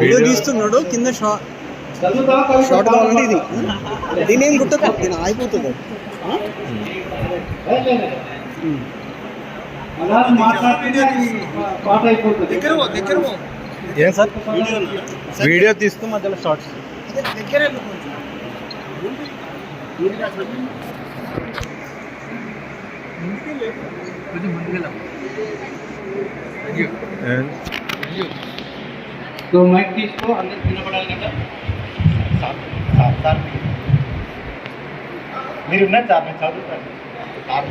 Video తీస్తున్నాడు కింద short short కావాలంటే ఇది. దీని ఏం గుర్తు దీని ఆగిపోతుంది. ఏం సార్? వీడియో తీస్తూ మధ్యలో షార్ట్స్ సో మైక్ తీసుకో అందరికి వినపడాలి కదా? మీరు ఉన్నారు సార్. నేను చదువుతాను. సార్.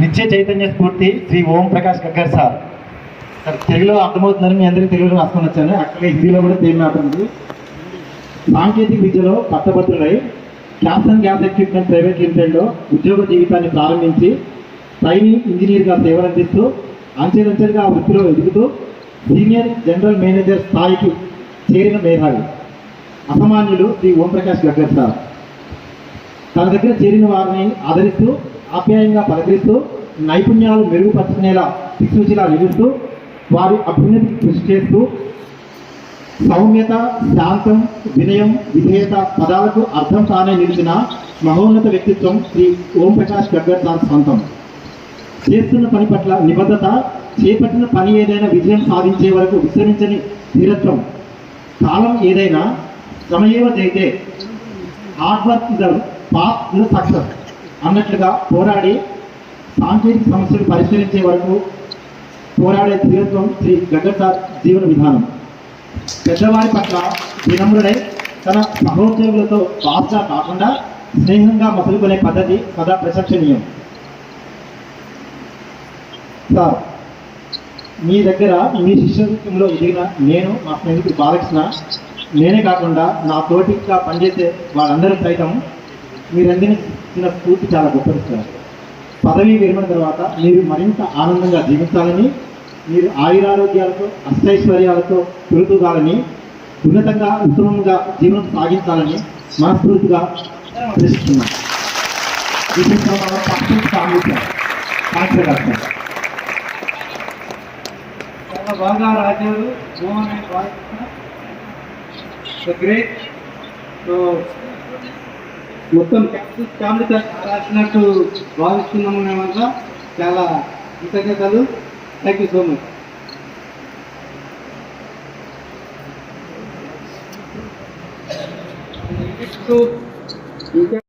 నిత్య చైతన్య స్ఫూర్తి శ్రీ ఓం ప్రకాష్ గగ్గర్ సార్. సార్ తెలుగులో అర్థమవుతుందని మీ అందరికీ తెలుగులో రాసుకొని వచ్చాను. అక్కడ హిందీలో కూడా మ్యాప్ ఉంది. సాంకేతిక విద్యలో పట్టభద్రులై క్యాప్సన్ గ్యాస్ ఎక్విప్మెంట్ ప్రైవేట్ లిమిటెడ్లో ఉద్యోగ జీవితాన్ని ప్రారంభించి ట్రైనింగ్ ఇంజనీర్గా సేవలందిస్తూ అంచెలంచెలుగా వృత్తిలో ఎదుగుతూ సీనియర్ జనరల్ మేనేజర్ స్థాయికి చేరిన మేధావి. అసమాన్యులు శ్రీ ఓంప్రకాష్ గగ్గర్ సార్. తన దగ్గర చేరిన వారిని ఆదరిస్తూ ఆప్యాయంగా పలకరిస్తూ నైపుణ్యాలు మెరుగుపరచుకునేలా దిక్సూచిలా నిలుస్తూ వారి అభ్యున్నతికి కృషి చేస్తూ సౌమ్యత శాంతం వినయం విధేయత పదాలకు అర్థం కానే నిలిచిన మహోన్నత వ్యక్తిత్వం శ్రీ ఓం ప్రకాష్ గడ్గర్ సార్ సొంతం. చేస్తున్న పని పట్ల నిబద్ధత చేపట్టిన పని ఏదైనా విజయం సాధించే వరకు విశ్రమించని ధీరత్వం కాలం ఏదైనా శ్రమయేవ జైతే hard work is path the success అన్నట్లుగా పోరాడి సాంకేతిక సమస్యలు పరిష్కరించే వరకు పోరాడే ధీరత్వం శ్రీ గగ్గర్ సార్ జీవన విధానం. పెద్దవారి పట్ల వినమ్రుడై తన సహోద్యోగులతో బాస్గా కాకుండా స్నేహంగా మసులుకునే పద్ధతి సదా ప్రశంసనీయం. సార్ మీ దగ్గర మీ శిష్యత్వంలో ఎదిగిన నేను మా స్నేహితుడు బాలకృష్ణ నేనే కాకుండా నా తోటిగా పనిచేసే వాళ్ళందరూ సైతం మీరందిన స్ఫూర్తి చాలా గొప్పది సార్. పదవీ విరమణ తర్వాత మీరు మరింత ఆనందంగా జీవించాలని మీరు ఆయురారోగ్యాలతో అష్టైశ్వర్యాలతో తొలుతూగాలని ఉన్నతంగా ఉత్తమంగా జీవనం సాగించాలని మనస్ఫూర్తిగా ప్రశ్నిస్తున్నాం This చాలా బాగా రాశారు. గ్రేట్ సో మొత్తం ఫ్యామిలీతో రాసినట్టు భావిస్తున్నాము మేమంతా. చాలా కృతజ్ఞతలు. Thank you so much. So, you can